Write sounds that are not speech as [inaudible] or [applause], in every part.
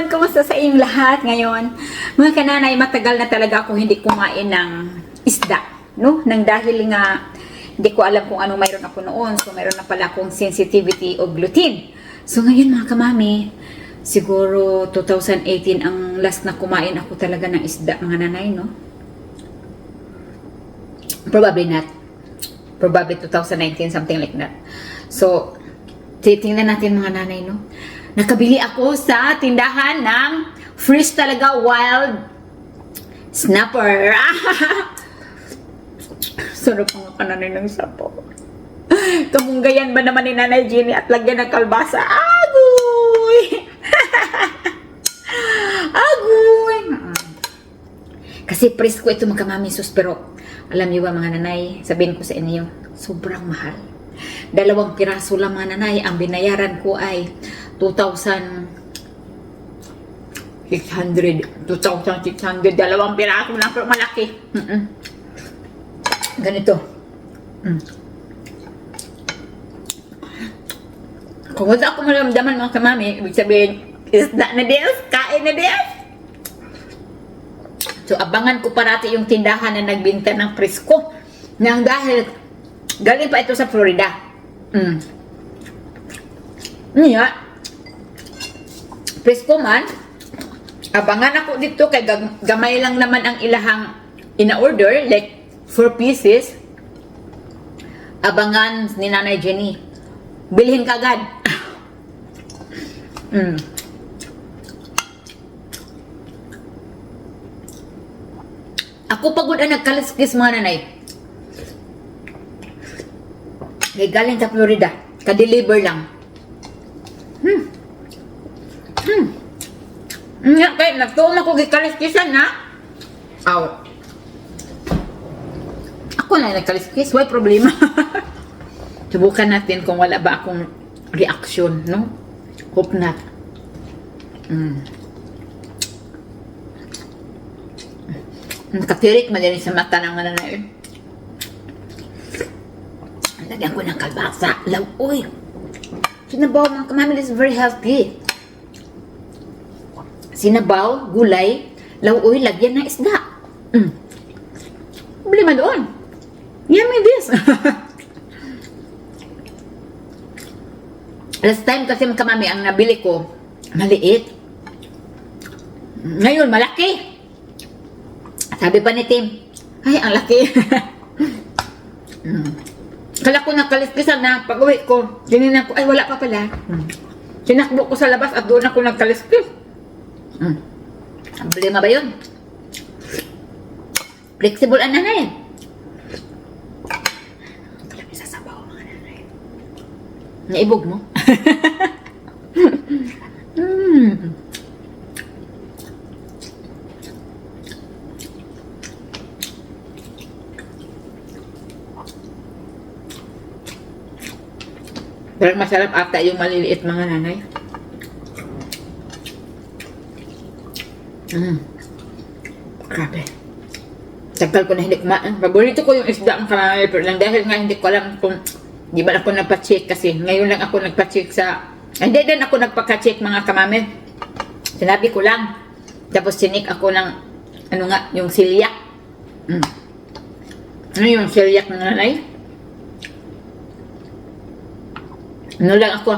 Ayun, kumusta sa inyong lahat ngayon? Mga kananay, matagal na talaga ako hindi kumain ng isda, no? Nang dahil nga hindi ko alam kung ano mayroon ako noon. So, mayroon na pala akong sensitivity o gluten. So, ngayon mga kamami, siguro 2018 ang last na kumain ako talaga ng isda, mga nanay, no? Probably not. Probably 2019, something like that. So, titingnan natin mga nanay, no? Nakabili ako sa tindahan ng fresh talaga wild snapper. [laughs] Sarap mga kananay ng sapo. Kamunggayan ba naman ni Nanay Jenny at lagyan ng kalbasa? Agoy! [laughs] Agoy! Kasi presko ito mga kamamisos pero alam niyo ba mga nanay, sabihin ko sa inyo, sobrang mahal. Dalawang piraso lang mga nanay, ang binayaran ko ay 2,600. 2,600. Dalawang piraso lang pero malaki. Mm-mm. Ganito. Mm. Kung wala ako maramdaman mga kamami, ibig sabihin, isda na Diyos, kain na Diyos. So, abangan ko parati yung tindahan na nagbinta ng presko. Nang dahil, galing pa ito sa Florida. Mm. Niya, presko man, abangan ako dito kay gam- gamay lang naman ang ilahang ina-order, like 4 pieces. Abangan ni Nanay Jenny. Bilhin ka agad. [laughs] mm. Ako pagod ang nagkaliskis mga nanay. Kay galing sa Florida. Ka-deliver lang. Hmm. Hmm. Nga, kaya nagtuon ako gikaliskisan na. Aw. Ako na nagkaliskis. Why problema? [laughs] Subukan natin kung wala ba akong reaction, no? Hope not. Mm. Nakatirik man din sa mata ng mga nanay. Lagyan ko ng kalbasa. Law, uy. Sinabaw mga kamamil is very healthy. Sinabaw, gulay, lauoy, lagyan ng isda. Mm. Problema doon. Yummy this. [laughs] Last time kasi kamami, ang nabili ko, maliit. Ngayon, malaki. Sabi pa ni Tim, ay, ang laki. [laughs] mm. Kala ko nagkaliskisan na pag uwi ko, tininan ko, ay wala pa pala. Mm. Tinakbo ko sa labas at doon ako nagkaliskis. Mm. Ang problema ba yun? Flexible ang nanay. Kalami sa sabaw mga nanay. Naibog mo? mm. Pero masarap ata yung maliliit mga nanay. Mm. Grabe. Tagal ko na hindi kumain. Paborito ko yung isda ang kananay. Pero lang dahil nga hindi ko alam kung di ba ako nagpa-check kasi ngayon lang ako nagpa-check sa... Hindi din ako nagpa-check mga kamame. Sinabi ko lang. Tapos sinik ako ng ano nga, yung silyak. Mm. Ano yung silyak ng nanay? Ano lang ako,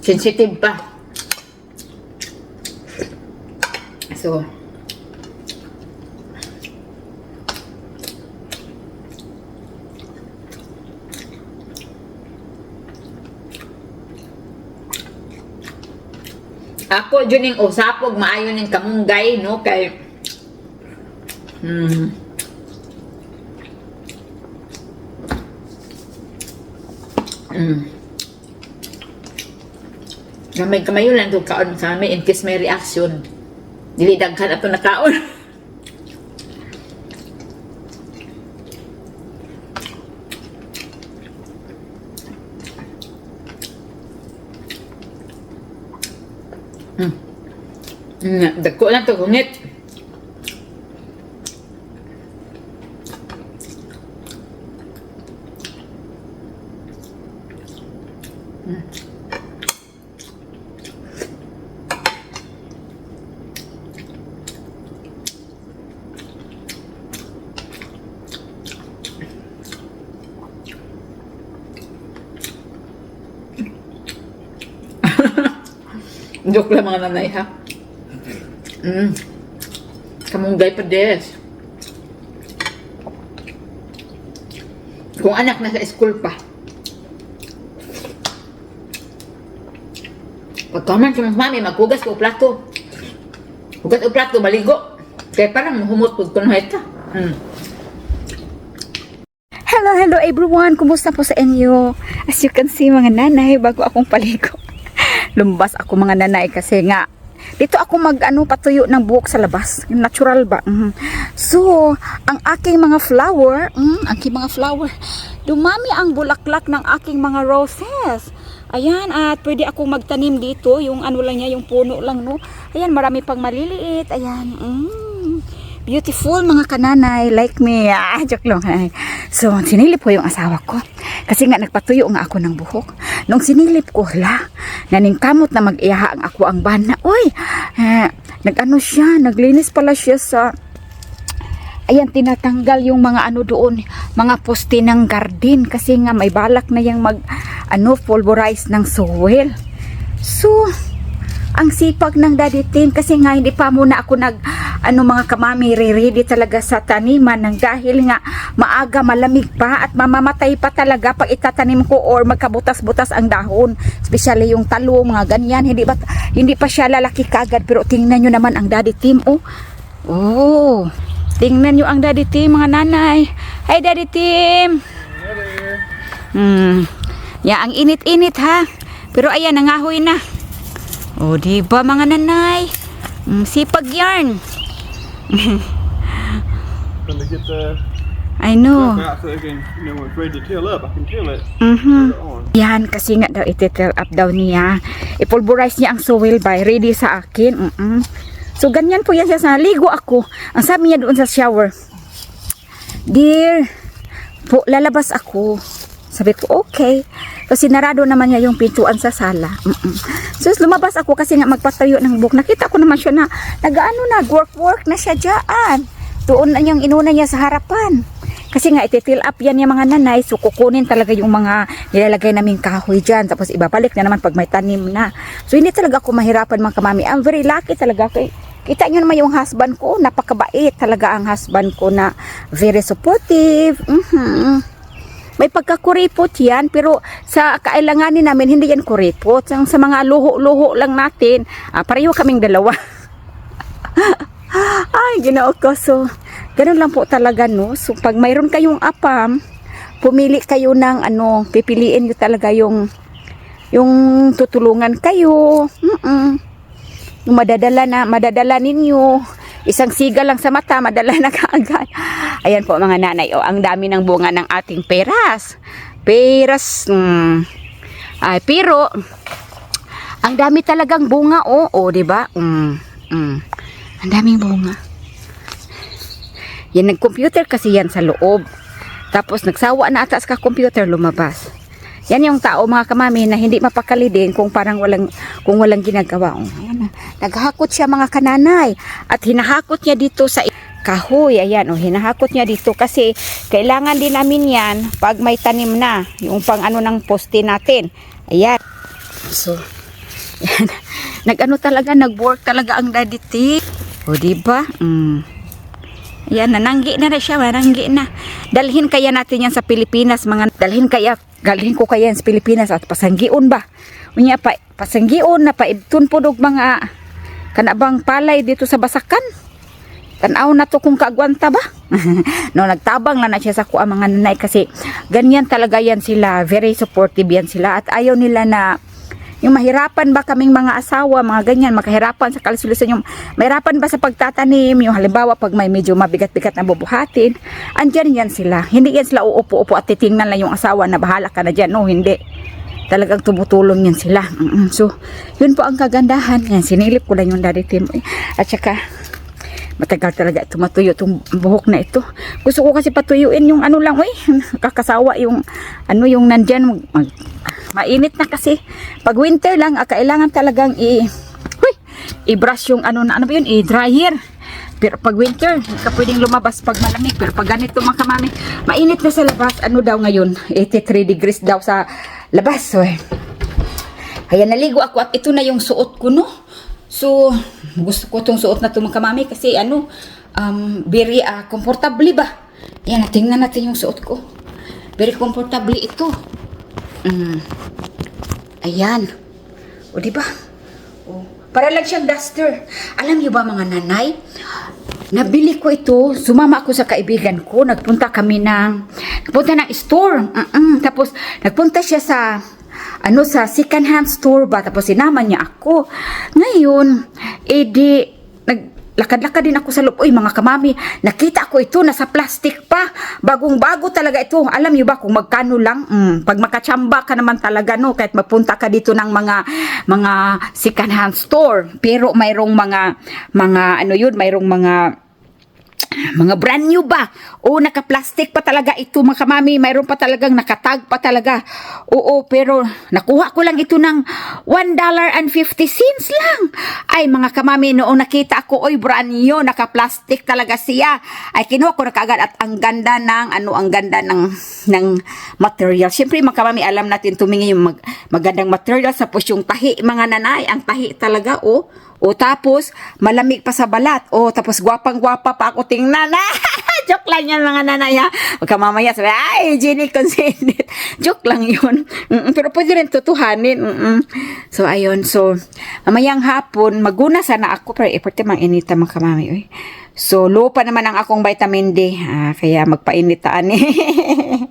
sensitive pa. So, ako dyan yung usapog, maayon yung kamunggay, no, kay, hmm, hmm, Gamay kamayo lang ito kaon sa amin in case may reaction. Dili daghan ato na kaon. Hmm. Mm, dagko lang to gungit. Joke lang mga nanay ha. Mm. Kamunggay pa des. Kung anak nasa school pa. Pagkaman sa mami, maghugas ko plato. Hugas o plato, maligo. Kaya parang humot po ko na ito. Mm. Hello, hello everyone! Kumusta po sa inyo? As you can see mga nanay, bago akong paligo. Lumbas ako mga nanay kasi nga dito ako mag ano patuyo ng buhok sa labas. Natural ba? Mhm. So, ang aking mga flower, mm, aking mga flower, dumami ang bulaklak ng aking mga roses. Ayan, at pwede akong magtanim dito. Yung ano lang niya, yung puno lang, no? Ayan, marami pang maliliit. Ayan, mm, beautiful mga kananay like me. Ah, joke lang. Ay. So, sinilip ko yung asawa ko. Kasi nga nagpatuyo nga ako ng buhok. Nung sinilip ko, la, naningkamot na mag-iyaha ang ako ang bana. Uy, eh, nag-ano siya, naglinis pala siya sa ayan tinatanggal yung mga ano doon mga poste ng garden kasi nga may balak na yung mag ano pulverize ng soil so ang sipag ng daddy Tim kasi nga hindi pa muna ako nag ano mga kamami ready talaga sa taniman ng dahil nga maaga malamig pa at mamamatay pa talaga pag itatanim ko or magkabutas-butas ang dahon especially yung talo mga ganyan hindi ba hindi pa siya lalaki kagad pero tingnan nyo naman ang daddy Tim oh oh tingnan nyo ang daddy Tim mga nanay hi daddy Tim Hmm. Ya, ang init-init ha. Pero ayan, nangahoy na. O, di ba mga nanay? Mm, sipag yarn. When they get the I know. out so they can, you know, it's ready to till up, I can till it Mhm. on. Yan, kasi nga daw ititil up daw niya. I-pulverize niya ang soil by ready sa akin. Mm-mm. So, ganyan po yan siya sa ligo ako. Ang sabi niya doon sa shower, Dear, po, lalabas ako. Sabi ko, okay. Kasi narado naman niya yung pintuan sa sala. Mm-mm. So, lumabas ako kasi nga magpatayo ng buhok. Nakita ko naman siya na, nag-ano na, work-work na siya dyan. Doon na niyang inuna niya sa harapan. Kasi nga, ititil up yan yung mga nanay. So, kukunin talaga yung mga nilalagay naming kahoy dyan. Tapos, ibabalik na naman pag may tanim na. So, hindi talaga ako mahirapan mga kamami. I'm very lucky talaga. Kay, kita nyo naman yung husband ko. Napakabait talaga ang husband ko na very supportive. Mhm. May pagkakuripot yan, pero sa kailanganin namin, hindi yan kuripot. Sa, sa mga luho-luho lang natin, ah, pareho kaming dalawa. [laughs] Ay, ginoo ko. So, ganun lang po talaga, no? So, pag mayroon kayong apam, pumili kayo ng ano, pipiliin nyo talaga yung yung tutulungan kayo. Mm-mm. Yung madadala na, madadala ninyo. Isang siga lang sa mata, madala na kaagad. Ayan po mga nanay, oh, ang dami ng bunga ng ating peras. Peras, mm, ay, pero, ang dami talagang bunga, oh, oh, di ba? Mm, mm. Ang daming bunga. Yan, nag-computer kasi yan sa loob. Tapos, nagsawa na ata sa computer lumabas. Yan yung tao mga kamami na hindi mapakali din kung parang walang kung walang ginagawa. Oh, ayan na. Naghahakot siya mga kananay at hinahakot niya dito sa kahoy. Ayan, oh, hinahakot niya dito kasi kailangan din namin yan pag may tanim na. Yung pang ano ng poste natin. Ayan. So, yan. [laughs] Nag-ano talaga, nag-work talaga ang daddy T. O, diba? Mm. Yan, nananggi na na siya, nananggi na. Dalhin kaya natin yan sa Pilipinas, mga dalhin kaya, galhin ko kaya yan sa Pilipinas at pasanggion ba? Unya pa, pasanggion na paibtun po dog mga kanabang palay dito sa Basakan. Tanaw na to kung kaagwanta ba? [laughs] no, nagtabang na na siya sa kuha mga nanay kasi ganyan talaga yan sila, very supportive yan sila at ayaw nila na yung mahirapan ba kaming mga asawa, mga ganyan, makahirapan sa kalisulisan yung mahirapan ba sa pagtatanim, yung halimbawa pag may medyo mabigat-bigat na bubuhatin, andyan yan sila. Hindi yan sila uupo-upo at titingnan lang yung asawa na bahala ka na dyan. No, hindi. Talagang tumutulong yan sila. Mm-mm. So, yun po ang kagandahan. Yan, sinilip ko lang yung daddy Tim. At saka, matagal talaga tumatuyo itong buhok na ito. Gusto ko kasi patuyuin yung ano lang, uy, [laughs] kakasawa yung, ano yung nandyan, mag, mag- mainit na kasi. Pag winter lang, ah, kailangan talagang i, huy, i-brush yung ano na, ano ba yun, i-dryer. Pero pag winter, ka pwedeng lumabas pag malamig. Pero pag ganito mga kamami, mainit na sa labas. Ano daw ngayon? 83 degrees daw sa labas. So, eh. Kaya naligo ako at ito na yung suot ko, no? So, gusto ko itong suot na ito mga kamami kasi ano, um, very ah, comfortable ba? Yan, tingnan natin yung suot ko. Very comfortable ito. Mm. Ayan. O, di ba? Para lang siyang duster. Alam niyo ba mga nanay? Nabili ko ito, sumama ako sa kaibigan ko, nagpunta kami ng, nagpunta ng store. Mm-mm. Tapos, nagpunta siya sa, ano, sa second hand store ba? Tapos, sinama niya ako. Ngayon, edi, nag, lakad-lakad din ako sa loob. Uy, mga kamami, nakita ko ito, nasa plastic pa. Bagong-bago talaga ito. Alam niyo ba kung magkano lang? Mm, pag makatsamba ka naman talaga, no? Kahit mapunta ka dito ng mga, mga second hand store. Pero mayroong mga, mga, ano yun, mayroong mga, mga brand new ba? O naka-plastic pa talaga ito mga kamami. Mayroon pa talagang nakatag pa talaga. Oo, pero nakuha ko lang ito ng $1.50 lang. Ay mga kamami, noong nakita ko, oy brand new, naka-plastic talaga siya. Ay kinuha ko na kaagad at ang ganda ng, ano, ang ganda ng, ng material. Siyempre mga kamami, alam natin tumingin yung mag, magandang material. Tapos yung tahi, mga nanay, ang tahi talaga, oh. O tapos, malamig pa sa balat. O tapos, gwapang-gwapa pa ako tingnan. [laughs] Joke lang yan mga nanay ha. Huwag ka mamaya sabi, ay, Jenny consented. [laughs] Joke lang yun. Mm-mm, pero pwede rin tutuhanin. Mm-mm. So, ayun. So, mamayang hapon, maguna sana ako. Pero iperte mang inita mga kamami. Uy. So, low pa naman ang akong vitamin D. Ah, kaya magpainitaan eh. [laughs]